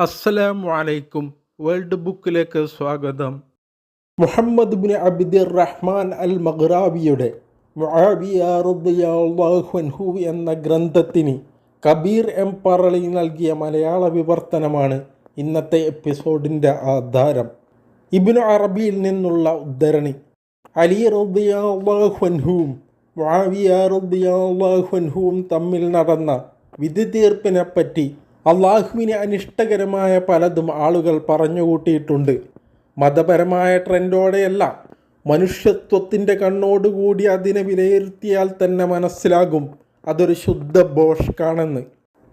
അസ്സലാമു അലൈക്കും. വേൾഡ് ബുക്കിലേക്ക് സ്വാഗതം. Muhammad bin Abdur Rahman al മഗ്രാബിയുടെ എന്ന ഗ്രന്ഥത്തിന് കബീർ എം പറളി നൽകിയ മലയാള വിവർത്തനമാണ് ഇന്നത്തെ എപ്പിസോഡിന്റെ ആധാരം. ഇബ്നു അറബിയിൽ നിന്നുള്ള ഉദ്ധരണി. അലി റളിയല്ലാഹു വാവിയാറുദ്ദിയാഹ്വൻഹുവും തമ്മിൽ നടന്ന വിധി തീർപ്പിനെപ്പറ്റി അള്ളാഹുവിന് അനിഷ്ടകരമായ പലതും ആളുകൾ പറഞ്ഞുകൂട്ടിയിട്ടുണ്ട്. മതപരമായ ട്രെൻഡോടെയല്ല മനുഷ്യത്വത്തിന്റെ കണ്ണോടുകൂടി അതിനെ വിലയിരുത്തിയാൽ തന്നെ മനസ്സിലാകും അതൊരു ശുദ്ധ ബോഷ്കാണെന്ന്.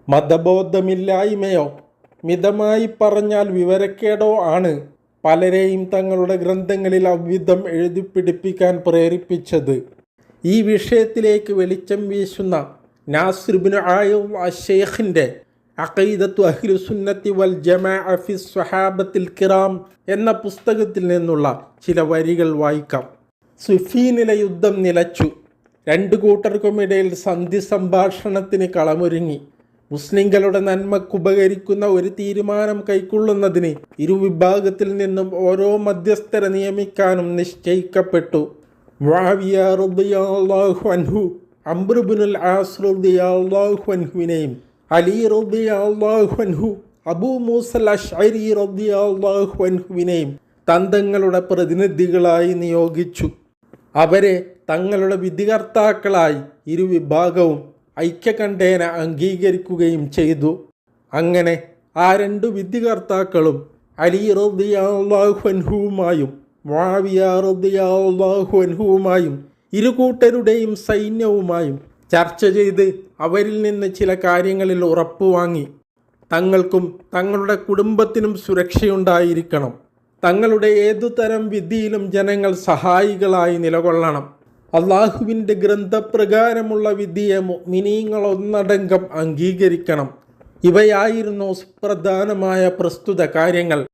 മതബോധമില്ലായ്മയോ മിതമായി പറഞ്ഞാൽ വിവരക്കേടോ ആണ് പലരെയും തങ്ങളുടെ ഗ്രന്ഥങ്ങളിൽ അവിധം എഴുതി പിടിപ്പിക്കാൻ പ്രേരിപ്പിച്ചത്. ഈ വിഷയത്തിലേക്ക് വെളിച്ചം വീശുന്ന നാസിർബിന് ആയോ അഷേഖിന്റെ അഖീദത്തു അഹ്ലു സുന്നത്തി വൽ ജമാ അഫിസ് സ്വഹാബത്തിൽ കിറാം എന്ന പുസ്തകത്തിൽ നിന്നുള്ള ചില വരികൾ വായിക്കാം. സുഫീനിലെ യുദ്ധം നിലച്ചു. രണ്ടു കൂട്ടർക്കുമിടയിൽ സന്ധി സംഭാഷണത്തിന് കളമൊരുങ്ങി. മുസ്ലിങ്ങളുടെ നന്മക്കുപകരിക്കുന്ന ഒരു തീരുമാനം കൈക്കൊള്ളുന്നതിന് ഇരുവിഭാഗത്തിൽ നിന്നും ഓരോ മധ്യസ്ഥരെ നിയമിക്കാനും നിശ്ചയിക്കപ്പെട്ടു. മുആവിയ റളിയല്ലാഹു അൻഹു അംബ്രുബിനുൽ ആസ് അലി റബി അൻഹു അബൂ മൂസൽ അഷ്അരി റബി അള്ളാഹ്വൻഹുവിനെയും തന്തങ്ങളുടെ പ്രതിനിധികളായി നിയോഗിച്ചു. അവരെ തങ്ങളുടെ വിധികർത്താക്കളായി ഇരുവിഭാഗവും ഐക്യകണ്ഠേന അംഗീകരിക്കുകയും ചെയ്തു. അങ്ങനെ ആ രണ്ടു വിധികർത്താക്കളും അലി മുആവിയ റളിയല്ലാഹു അൻഹുവുമായും ഇരുകൂട്ടരുടെയും സൈന്യവുമായും ചർച്ച ചെയ്ത് അവരിൽ നിന്ന് ചില കാര്യങ്ങളിൽ ഉറപ്പുവാങ്ങി തങ്ങൾക്കും തങ്ങളുടെ കുടുംബത്തിനും സുരക്ഷയുണ്ടായിരിക്കണം. തങ്ങളുടെ ഏതുതരം വിധിയിലും ജനങ്ങൾ സഹായികളായി നിലകൊള്ളണം. അള്ളാഹുവിന്റെ ഗ്രന്ഥപ്രകാരമുള്ള വിധിയെ മിനിങ്ങൾ ഒന്നടങ്കം അംഗീകരിക്കണം. ഇവയായിരുന്നു സുപ്രധാനമായ പ്രസ്തുത കാര്യങ്ങൾ.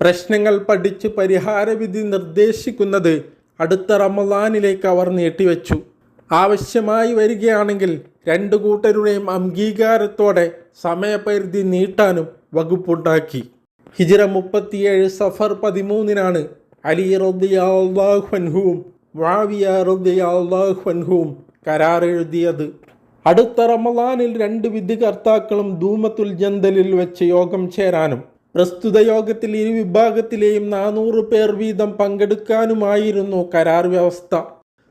പ്രശ്നങ്ങൾ പഠിച്ച് പരിഹാരവിധി നിർദ്ദേശിക്കുന്നത് അടുത്ത റമദാനിലേക്ക് അവർ നീട്ടിവെച്ചു. ആവശ്യമായി വരികയാണെങ്കിൽ രണ്ടു കൂട്ടരുടെയും അംഗീകാരത്തോടെ സമയപരിധി നീട്ടാനും വകുപ്പുണ്ടാക്കി. ഹിജിറ മുപ്പത്തിയേഴ് സഫർ പതിമൂന്നിനാണ് അലി റദ്ദിയാഹ്വൻഹുവും വാവിയ റദ്ദിയാഹ്വൻഹുവും കരാർ എഴുതിയത്. അടുത്ത റമലാനിൽ രണ്ട് വിധികർത്താക്കളും ധൂമത്തുൽ ജന്തലിൽ വെച്ച് യോഗം ചേരാനും പ്രസ്തുത യോഗത്തിൽ ഇരു വിഭാഗത്തിലെയും നാനൂറ് പേർ വീതം പങ്കെടുക്കാനുമായിരുന്നു കരാർ വ്യവസ്ഥ.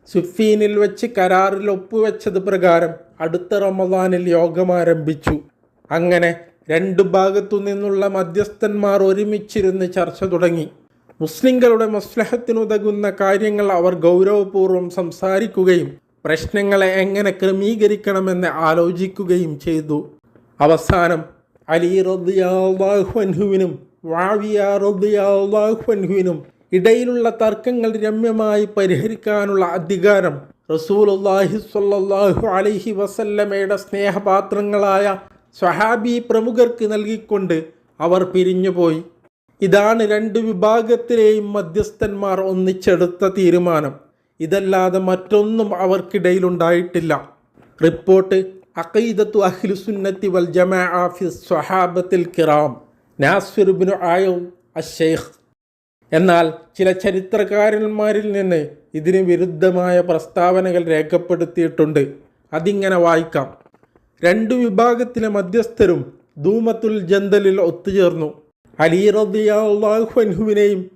സുഫീനിൽ വെച്ച് കരാറിൽ ഒപ്പുവെച്ചത് പ്രകാരം അടുത്ത റമദാനിൽ യോഗം ആരംഭിച്ചു. അങ്ങനെ രണ്ടു ഭാഗത്തു നിന്നുള്ള മധ്യസ്ഥന്മാർ ഒരുമിച്ചിരുന്ന് ചർച്ച തുടങ്ങി. മുസ്ലിങ്ങളുടെ മസ്ലഹത്തിനുതകുന്ന കാര്യങ്ങൾ അവർ ഗൗരവപൂർവം സംസാരിക്കുകയും പ്രശ്നങ്ങളെ എങ്ങനെ ക്രമീകരിക്കണമെന്ന് ആലോചിക്കുകയും ചെയ്തു. അവസാനം അലി റദ്ദിയാഹുവിനും വാവിയ റദ്ദിയാഹുവിനും ഇടയിലുള്ള തർക്കങ്ങൾ രമ്യമായി പരിഹരിക്കാനുള്ള അധികാരം റസൂലുല്ലാഹി സ്വല്ലല്ലാഹു അലൈഹി വസല്ലമയുടെ സ്നേഹപാത്രങ്ങളായ സ്വഹാബി പ്രമുഖർക്ക് നൽകിക്കൊണ്ട് അവർ പിരിഞ്ഞുപോയി. ഇതാണ് രണ്ട് വിഭാഗത്തിലെയും മധ്യസ്ഥന്മാർ ഒന്നിച്ചെടുത്ത തീരുമാനം. ഇതല്ലാതെ മറ്റൊന്നും അവർക്കിടയിലുണ്ടായിട്ടില്ല റിപ്പോർട്ട് അഖീദത്തു അഖിലുസുന്നത്തി വൽ ജമാ ആഫിസ് സ്വഹാബത്തിൽ കിറാം. നാസിറുബിനു ആയോ അഷെയ്ഖ് എന്നാൽ ചില ചരിത്രകാരന്മാരിൽ നിന്ന് ഇതിന് വിരുദ്ധമായ പ്രസ്താവനകൾ രേഖപ്പെടുത്തിയിട്ടുണ്ട്. അതിങ്ങനെ വായിക്കാം. രണ്ടു വിഭാഗത്തിലെ മധ്യസ്ഥരും ധൂമത്തുൽ ജന്തലിൽ ഒത്തുചേർന്നു. അലി റദ്ദിയാഹുവിനെയും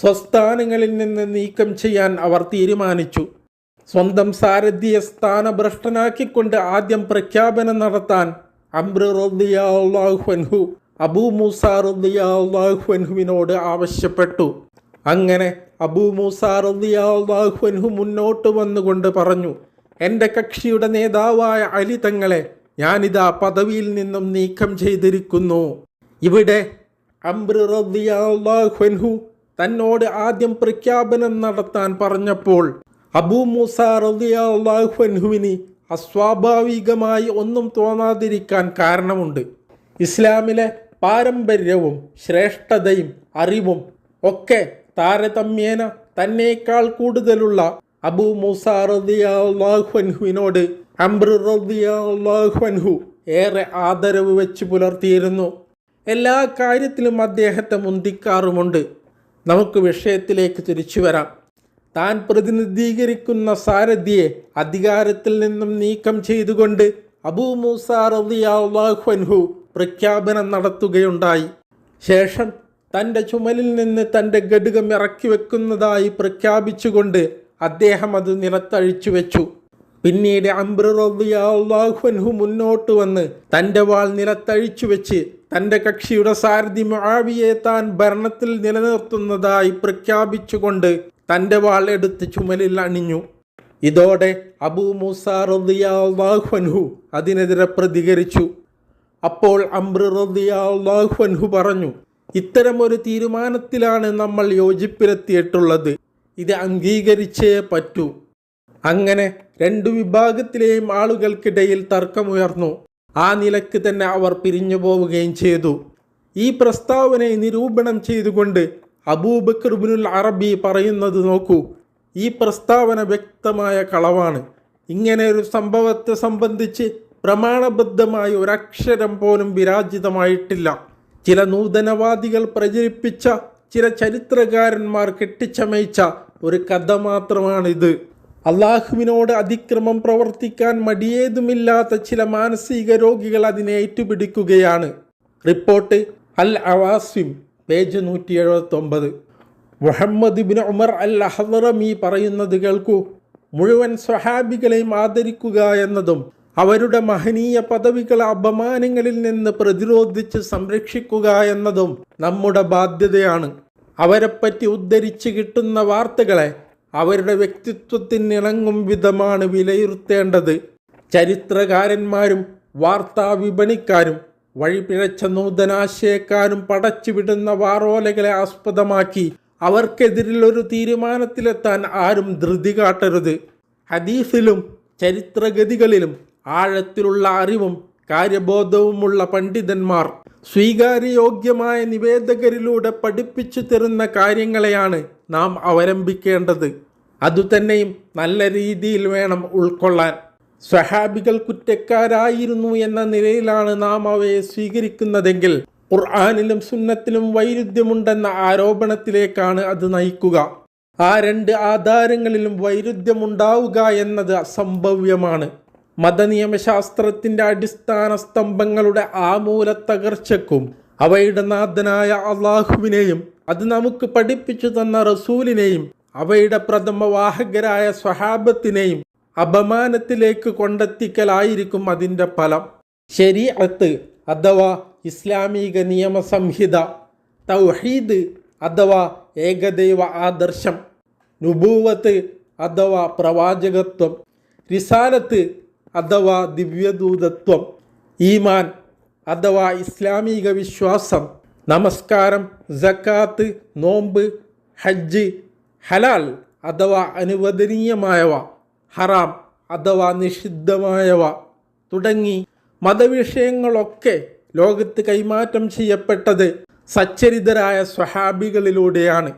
സ്വസ്ഥാനങ്ങളിൽ നിന്ന് നീക്കം ചെയ്യാൻ അവർ തീരുമാനിച്ചു. സ്വന്തം സാരഥിയെ സ്ഥാനഭ്രഷ്ടനാക്കിക്കൊണ്ട് ആദ്യം പ്രഖ്യാപനം നടത്താൻ അംബ്ര അബൂ മൂസ റദ്ദിയാഹുവിനോട് ആവശ്യപ്പെട്ടു. അങ്ങനെ അബൂ മൂസ റദ്ദിയാഹുഹു മുന്നോട്ട് വന്നുകൊണ്ട് പറഞ്ഞു എന്റെ കക്ഷിയുടെ നേതാവായ അലി തങ്ങളെ ഞാനിതാ പദവിയിൽ നിന്നും നീക്കം ചെയ്തിരിക്കുന്നു. ഇവിടെ അംബ്ര തന്നോട് ആദ്യം പ്രഖ്യാപനം നടത്താൻ പറഞ്ഞപ്പോൾ അബൂ മൂസ റദ്ദിയാഹുവിന് അസ്വാഭാവികമായി ഒന്നും തോന്നാതിരിക്കാൻ കാരണമുണ്ട്. ഇസ്ലാമിലെ പാരമ്പര്യവും ശ്രേഷ്ഠതയും അറിവും ഒക്കെ താരതമ്യേന തന്നേക്കാൾ കൂടുതലുള്ള അബു മൂസ റദിയാഹുവിനോട് അംബ്രു റദിയാഹു ഏറെ ആദരവ് വെച്ച് പുലർത്തിയിരുന്നു. എല്ലാ കാര്യത്തിലും അദ്ദേഹത്തെ മുന്തിക്കാറുമുണ്ട്. നമുക്ക് വിഷയത്തിലേക്ക് തിരിച്ചു വരാം. താൻ പ്രതിനിധീകരിക്കുന്ന സാരഥിയെ അധികാരത്തിൽ നിന്നും നീക്കം ചെയ്തുകൊണ്ട് അബൂ മൂസ റളിയല്ലാഹു പ്രഖ്യാപനം നടത്തുകയുണ്ടായി. ശേഷം തന്റെ ചുമലിൽ നിന്ന് തന്റെ ഘടകം ഇറക്കി വെക്കുന്നതായി പ്രഖ്യാപിച്ചുകൊണ്ട് അദ്ദേഹം അത് നിലത്തഴിച്ചു വെച്ചു. പിന്നീട് അംബ്രഹു മുന്നോട്ട് വന്ന് തന്റെ വാൾ നിലത്തഴിച്ചു വെച്ച് തന്റെ കക്ഷിയുടെ സാരഥി മുആവിയെ താൻ ഭരണത്തിൽ നിലനിർത്തുന്നതായി പ്രഖ്യാപിച്ചുകൊണ്ട് തന്റെ വാൾ എടുത്ത് ചുമലിൽ അണിഞ്ഞു. ഇതോടെ അബൂ മൂസ റളിയല്ലാഹു അതിനെതിരെ പ്രതികരിച്ചു. അപ്പോൾ അംബ്ര റളിയല്ലാഹു പറഞ്ഞു ഇത്തരമൊരു തീരുമാനത്തിലാണ് നമ്മൾ യോജിപ്പിലെത്തിയിട്ടുള്ളത്. ഇത് അംഗീകരിച്ചേ പറ്റൂ. അങ്ങനെ രണ്ടു വിഭാഗത്തിലെയും ആളുകൾക്കിടയിൽ തർക്കമുയർന്നു. ആ നിലയ്ക്ക് തന്നെ അവർ പിരിഞ്ഞു പോവുകയും ചെയ്തു. ഈ പ്രസ്താവനയെ നിരൂപണം ചെയ്തുകൊണ്ട് അബൂബക്കർബിനുൽ അറബി പറയുന്നത് നോക്കൂ ഈ പ്രസ്താവന വ്യക്തമായ കളവാണ്. ഇങ്ങനെ ഒരു സംഭവത്തെ സംബന്ധിച്ച് പ്രമാണബദ്ധമായ ഒരക്ഷരം പോലും വിരാജിതമായിട്ടില്ല. ചില നൂതനവാദികൾ പ്രചരിപ്പിച്ച ചില ചരിത്രകാരന്മാർ കെട്ടിച്ചമയിച്ച ഒരു കഥ മാത്രമാണിത്. അള്ളാഹുവിനോട് അതിക്രമം പ്രവർത്തിക്കാൻ മടിയേതുമില്ലാത്ത ചില മാനസിക രോഗികൾ അതിനെ ഏറ്റുപിടിക്കുകയാണ്. റിപ്പോർട്ട് അൽ അവാസിം പേജ് നൂറ്റി എഴുപത്തൊമ്പത് Muhammad bin Umar al Ahrami പറയുന്നത് കേൾക്കൂ. മുഴുവൻ സ്വഹാബികളെയും ആദരിക്കുക എന്നതും അവരുടെ മഹനീയ പദവികളെ അപമാനങ്ങളിൽ നിന്ന് പ്രതിരോധിച്ച് സംരക്ഷിക്കുക എന്നതും നമ്മുടെ ബാധ്യതയാണ്. അവരെപ്പറ്റി ഉദ്ധരിച്ച് കിട്ടുന്ന വാർത്തകളെ അവരുടെ വ്യക്തിത്വത്തിനിണങ്ങും വിധമാണ് വിലയിരുത്തേണ്ടത്. ചരിത്രകാരന്മാരും വാർത്താ വിപണിക്കാരും വഴിപിഴച്ച നൂതനാശയക്കാരും പടച്ചുവിടുന്ന വാറോലകളെ ആസ്പദമാക്കി അവർക്കെതിരിൽ ഒരു തീരുമാനത്തിലെത്താൻ ആരും ധൃതി കാട്ടരുത്. ഹദീഫിലും ചരിത്രഗതികളിലും ആഴത്തിലുള്ള അറിവും കാര്യബോധവുമുള്ള പണ്ഡിതന്മാർ സ്വീകാര്യയോഗ്യമായ നിവേദകരിലൂടെ പഠിപ്പിച്ചു തരുന്ന കാര്യങ്ങളെയാണ് നാം അവലംബിക്കേണ്ടത്. അതുതന്നെയും നല്ല രീതിയിൽ വേണം ഉൾക്കൊള്ളാൻ. സ്വഹാബികൾ കുറ്റക്കാരായിരുന്നു എന്ന നിലയിലാണ് നാം അവയെ സ്വീകരിക്കുന്നതെങ്കിൽ ഖുർആാനിലും സുന്നത്തിലും വൈരുദ്ധ്യമുണ്ടെന്ന ആരോപണത്തിലേക്കാണ് അത് നയിക്കുക. ആ രണ്ട് ആധാരങ്ങളിലും വൈരുദ്ധ്യമുണ്ടാവുക എന്നത് അസംഭവ്യമാണ്. മതനിയമശാസ്ത്രത്തിന്റെ അടിസ്ഥാന സ്തംഭങ്ങളുടെ ആമൂല തകർച്ചക്കും അവയുടെ നാഥനായ അള്ളാഹുവിനെയും അത് നമുക്ക് പഠിപ്പിച്ചു തന്ന റസൂലിനെയും അവയുടെ പ്രഥമ വാഹകരായ സ്വഹാബത്തിനെയും അപമാനത്തിലേക്ക് കൊണ്ടെത്തിക്കലായിരിക്കും അതിന്റെ ഫലം. ശരീഅത്ത് അഥവാ ഇസ്ലാമിക നിയമസംഹിത തൗഹീദ് അഥവാ ഏകദൈവ ആദർശം നുബൂവത്ത് അഥവാ പ്രവാചകത്വം റിസാലത്ത് അഥവാ ദിവ്യദൂതത്വം ഈമാൻ അഥവാ ഇസ്ലാമിക വിശ്വാസം നമസ്കാരം ജക്കാത്ത് നോമ്പ് ഹജ്ജ് ഹലാൽ അഥവാ അനുവദനീയമായവ ഹറാം അഥവാ നിഷിദ്ധമായവ തുടങ്ങി മതവിഷയങ്ങളൊക്കെ ലോകത്ത് കൈമാറ്റം ചെയ്യപ്പെട്ടത് സച്ചരിതരായ സ്വഹാബികളിലൂടെയാണ്.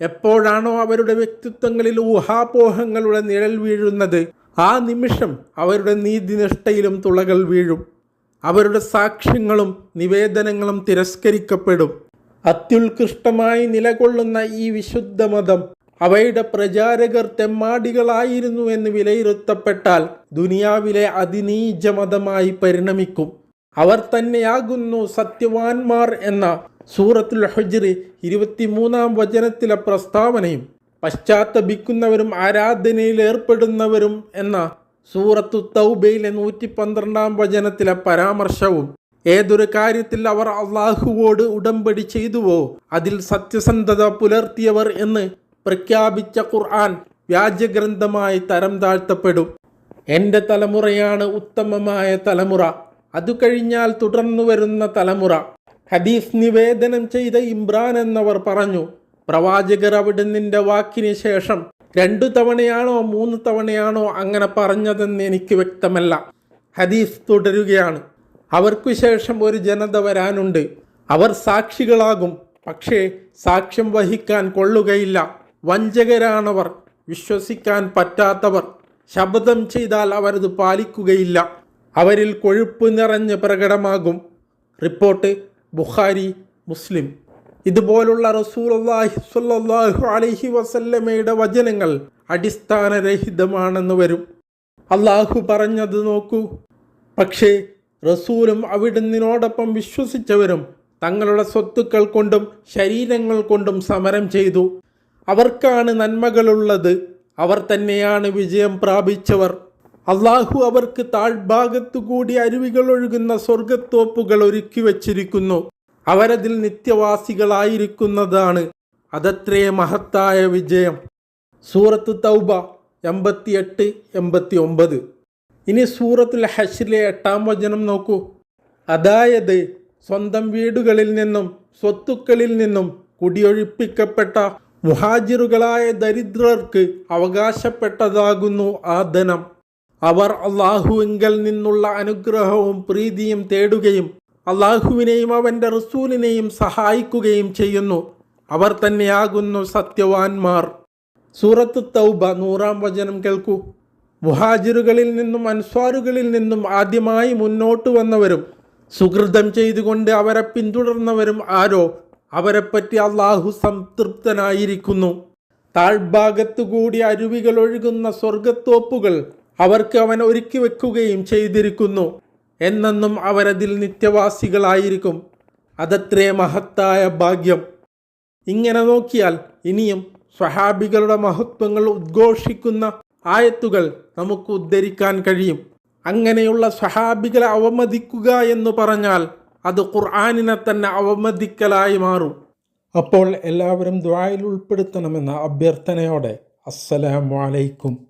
എപ്പോഴാണോ അവരുടെ വ്യക്തിത്വങ്ങളിൽ ഊഹാപോഹങ്ങളുടെ നിഴൽ വീഴുന്നത് ആ നിമിഷം അവരുടെ നീതിനിഷ്ഠയിലും തുളകൾ വീഴും. അവരുടെ സാക്ഷ്യങ്ങളും നിവേദനങ്ങളും തിരസ്കരിക്കപ്പെടും. അത്യുത്കൃഷ്ടമായി നിലകൊള്ളുന്ന ഈ വിശുദ്ധ മതം അവയുടെ പ്രചാരകർ തെമ്മാടികളായിരുന്നു എന്ന് വിലയിരുത്തപ്പെട്ടാൽ ദുനിയാവിലെ അതിനീജ മതമായി പരിണമിക്കും. അവർ തന്നെയാകുന്നു സത്യവാൻമാർ എന്ന സൂറത്തുൽ ഹജ്രി ഇരുപത്തിമൂന്നാം വചനത്തിലെ പ്രസ്താവനയും. പശ്ചാത്തപിക്കുന്നവരും ആരാധനയിൽ ഏർപ്പെടുന്നവരും എന്ന സൂറത്തു തൗബയിലെ നൂറ്റി പന്ത്രണ്ടാം വചനത്തിലെ പരാമർശവും ഏതൊരു കാര്യത്തിൽ അവർ അള്ളാഹുവോട് ഉടമ്പടി ചെയ്തുവോ അതിൽ സത്യസന്ധത പുലർത്തിയവർ എന്ന് പ്രഖ്യാപിച്ച ഖുർആൻ വ്യാജഗ്രന്ഥമായി തരം താഴ്ത്തപ്പെടും. എന്റെ തലമുറയാണ് ഉത്തമമായ തലമുറ. അതു കഴിഞ്ഞാൽ തുടർന്നു വരുന്ന തലമുറ. ഹദീസ് നിവേദനം ചെയ്ത ഇമ്രാൻ എന്നവർ പറഞ്ഞു പ്രവാചകർ അവിടുന്നിന്റെ വാക്കിന് ശേഷം രണ്ടു തവണയാണോ മൂന്ന് തവണയാണോ അങ്ങനെ പറഞ്ഞതെന്ന് എനിക്ക് വ്യക്തമല്ല. ഹദീസ് തുടരുകയാണ്. അവർക്കു ശേഷം ഒരു ജനത വരാനുണ്ട്. അവർ സാക്ഷികളാകും. പക്ഷേ സാക്ഷ്യം വഹിക്കാൻ കൊള്ളുകയില്ല. വഞ്ചകരാണവർ. വിശ്വസിക്കാൻ പറ്റാത്തവർ. ശബ്ദം ചെയ്താൽ അവരത് പാലിക്കുകയില്ല. അവരിൽ കൊഴുപ്പ് നിറഞ്ഞ് പ്രകടമാകും. Report Bukhari Muslim. ഇതുപോലുള്ള റസൂലുള്ളാഹി സ്വല്ലല്ലാഹു അലൈഹി വസല്ലമയുടെ വചനങ്ങൾ അടിസ്ഥാനരഹിതമാണെന്ന് വരും. അള്ളാഹു പറഞ്ഞത് നോക്കൂ. പക്ഷേ റസൂലും അവിടുന്നിനോടൊപ്പം വിശ്വസിച്ചവരും തങ്ങളുടെ സ്വത്തുക്കൾ കൊണ്ടും ശരീരങ്ങൾ കൊണ്ടും സമരം ചെയ്തു. അവർക്കാണ് നന്മകളുള്ളത്. അവർ തന്നെയാണ് വിജയം പ്രാപിച്ചവർ. അള്ളാഹു അവർക്ക് താഴ്ഭാഗത്തു കൂടി അരുവികൾ ഒഴുകുന്ന സ്വർഗത്തോപ്പുകൾ ഒരുക്കി വച്ചിരിക്കുന്നു. അവരതിൽ നിത്യവാസികളായിരിക്കുന്നതാണ്. അതത്രേ മഹത്തായ വിജയം. സൂറത്ത് തൗബ എൺപത്തിയെട്ട് എൺപത്തി ഒമ്പത് ഇനി സൂറത്തുൽ ഹഷിലെ എട്ടാം വചനം നോക്കൂ. അതായത് സ്വന്തം വീടുകളിൽ നിന്നും സ്വത്തുക്കളിൽ നിന്നും കുടിയൊഴിപ്പിക്കപ്പെട്ട മുഹാജിറുകളായ ദരിദ്രർക്ക് അവകാശപ്പെട്ടതാകുന്നു ആ ധനം. അവർ അള്ളാഹുവിങ്കൽ നിന്നുള്ള അനുഗ്രഹവും പ്രീതിയും തേടുകയും അള്ളാഹുവിനെയും അവന്റെ റസൂലിനെയും സഹായിക്കുകയും ചെയ്യുന്നു. അവർ തന്നെയാകുന്നു സത്യവാൻമാർ. സൂറത്ത് തൗബ നൂറാം വചനം കേൾക്കൂ. മുഹാജിറുകളിൽ നിന്നും അൻസ്വാറുകളിൽ നിന്നും ആദ്യമായി മുന്നോട്ട് വന്നവരും സുഹൃതം ചെയ്തുകൊണ്ട് അവരെ പിന്തുടർന്നവരും ആരോ? അവരെപ്പറ്റി അള്ളാഹു സംതൃപ്തനായിരിക്കുന്നു. താഴ്ഭാഗത്തുകൂടി അരുവികൾ ഒഴുകുന്ന സ്വർഗത്തോപ്പുകൾ അവർക്ക് അവൻ ഒരുക്കി വെക്കുകയും ചെയ്തിരിക്കുന്നു. എന്നെന്നും അവരതിൽ നിത്യവാസികളായിരിക്കും. അതത്രേ മഹത്തായ ഭാഗ്യം. ഇങ്ങനെ നോക്കിയാൽ ഇനിയും സ്വഹാബികളുടെ മഹത്വങ്ങൾ ഉദ്ഘോഷിക്കുന്ന ആയത്തുകൾ നമുക്ക് ഉദ്ധരിക്കാൻ കഴിയും. അങ്ങനെയുള്ള സ്വഹാബികളെ അവമതിക്കുക എന്ന് പറഞ്ഞാൽ അത് ഖുർആാനിനെ തന്നെ അവമതിക്കലായി മാറും. അപ്പോൾ എല്ലാവരും ദ്വായിൽ ഉൾപ്പെടുത്തണമെന്ന അഭ്യർത്ഥനയോടെ അസ്സലാമു അലൈക്കും.